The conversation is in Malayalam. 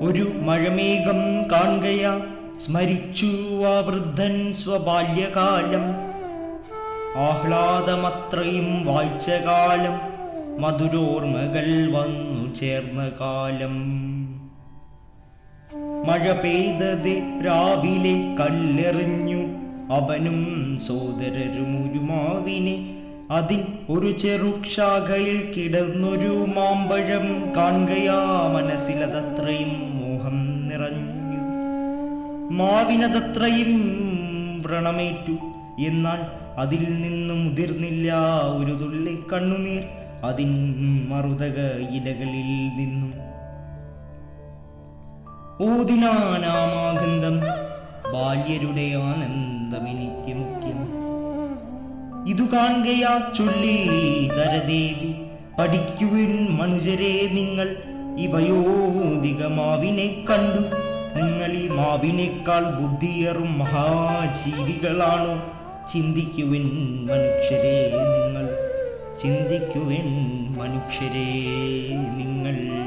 ഒരു മഴമേഘം കാണുകയാ. സ്മരിച്ചു ആ വൃദ്ധൻ സ്വബാല്യകാലം. ആഹ്ലാദമത്രയും വായിച്ച കാലം മധുരോർമ്മകൾ വന്നു ചേർന്ന കാലം. മഴ പെയ്തത് രാവിലെ കല്ലെറിഞ്ഞു. അവനും സോദരരും ഒരു മാവിനെ അതിൽ ഒരു ചെറുക്ഷാഖയിൽ കിടന്നൊരു മാമ്പഴം കാണുകയാ മനസ്സിലതത്രയും മോഹം നിറഞ്ഞു. മാവിനതത്രയും വ്രണമേറ്റു. എന്നാൽ അതിൽ നിന്നും മുതിർന്നില്ല ഒരു തുള്ളി കണ്ണുനീർ. അതിൻ മറുതക ഇലകളിൽ നിന്നും. ഓതിനാനാമാഗന്ധം ബാല്യരുടെ ആനന്ദം എനിക്ക് മുഖ്യം. ഇതു കാണുകയാ ചൊല്ലി കരദേവി. പഠിക്കുവിൻ മനുജരെ നിങ്ങൾ ഇവയോധിക വയോധിക മാവിനെ കണ്ടു. നിങ്ങൾ ഈ മാവിനേക്കാൾ ബുദ്ധിയേറും മഹാജീവികളാണോ? ചിന്തിക്കുവിൻ മനുഷ്യരെ നിങ്ങൾ ചിന്തിക്കുവിൻ മനുഷ്യരെ നിങ്ങൾ.